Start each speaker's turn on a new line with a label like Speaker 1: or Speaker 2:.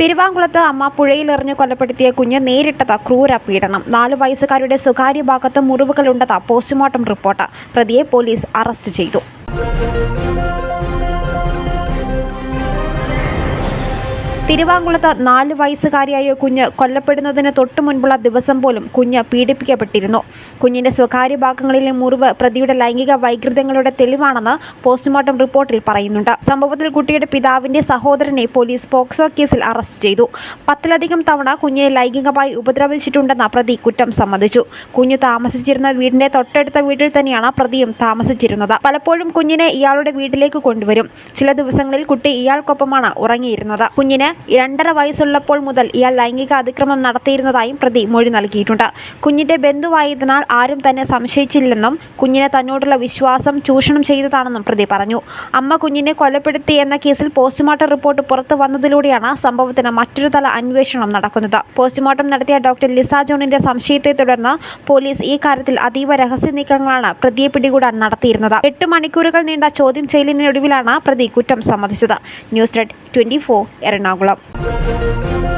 Speaker 1: തിരുവാങ്കുളത്ത് അമ്മ പുഴയിലെറിഞ്ഞ് കൊലപ്പെടുത്തിയ കുഞ്ഞ് നേരിട്ടത് ക്രൂര പീഡനം. നാല് വയസ്സുകാരുടെ സ്വകാര്യ ഭാഗത്ത് മുറിവുകളുണ്ടെന്ന പോസ്റ്റ്മോർട്ടം റിപ്പോർട്ട് പ്രതിയെ പോലീസ് അറസ്റ്റ് ചെയ്തു. തിരുവാങ്കുളത്ത് നാല് വയസ്സുകാരിയായ കുഞ്ഞ് കൊല്ലപ്പെടുന്നതിന് തൊട്ടു മുൻപുള്ള ദിവസം പോലും കുഞ്ഞ് പീഡിപ്പിക്കപ്പെട്ടിരുന്നു. കുഞ്ഞിന്റെ സ്വകാര്യ ഭാഗങ്ങളിലെ മുറിവ് പ്രതിയുടെ ലൈംഗിക വൈകൃതങ്ങളുടെ തെളിവാണെന്ന് പോസ്റ്റ്മോർട്ടം റിപ്പോർട്ടിൽ പറയുന്നുണ്ട്. സംഭവത്തിൽ കുട്ടിയുടെ പിതാവിന്റെ സഹോദരനെ പോലീസ് പോക്സോ കേസിൽ അറസ്റ്റ് ചെയ്തു. പത്തിലധികം തവണ കുഞ്ഞിനെ ലൈംഗികമായി ഉപദ്രവിച്ചിട്ടുണ്ടെന്ന പ്രതി കുറ്റം സമ്മതിച്ചു. കുഞ്ഞ് താമസിച്ചിരുന്ന വീടിന്റെ തൊട്ടടുത്ത വീട്ടിൽ തന്നെയാണ് പ്രതിയും താമസിച്ചിരുന്നത്. പലപ്പോഴും കുഞ്ഞിനെ ഇയാളുടെ വീട്ടിലേക്ക് കൊണ്ടുവരും. ചില ദിവസങ്ങളിൽ കുട്ടി ഇയാൾക്കൊപ്പമാണ് ഉറങ്ങിയിരുന്നത്. കുഞ്ഞിന് രണ്ടര വയസ്സുള്ളപ്പോൾ മുതൽ ഇയാൾ ലൈംഗിക അതിക്രമം നടത്തിയിരുന്നതായും പ്രതി മൊഴി നൽകിയിട്ടുണ്ട്. കുഞ്ഞിന്റെ ബന്ധുവായതിനാൽ ആരും തന്നെ സംശയിച്ചില്ലെന്നും കുഞ്ഞിനെ തന്നോടുള്ള വിശ്വാസം ചൂഷണം ചെയ്തതാണെന്നും പ്രതി പറഞ്ഞു. അമ്മ കുഞ്ഞിനെ കൊലപ്പെടുത്തി എന്ന കേസിൽ പോസ്റ്റ്മോർട്ടം റിപ്പോർട്ട് പുറത്തു വന്നതിലൂടെയാണ് സംഭവത്തിന് മറ്റൊരു തല അന്വേഷണം നടക്കുന്നത്. പോസ്റ്റ്മോർട്ടം നടത്തിയ ഡോക്ടർ ലിസ ജോണിന്റെ സംശയത്തെ തുടർന്ന് പോലീസ് ഈ കാര്യത്തിൽ അതീവ രഹസ്യ നീക്കങ്ങളാണ് പ്രതിയെ പിടികൂടാൻ നടത്തിയിരുന്നത്. എട്ട് മണിക്കൂറുകൾ നീണ്ട ചോദ്യം ചെയ്യലിനൊടുവിലാണ് പ്രതി കുറ്റം സമ്മതിച്ചത്. News desk twenty four 了。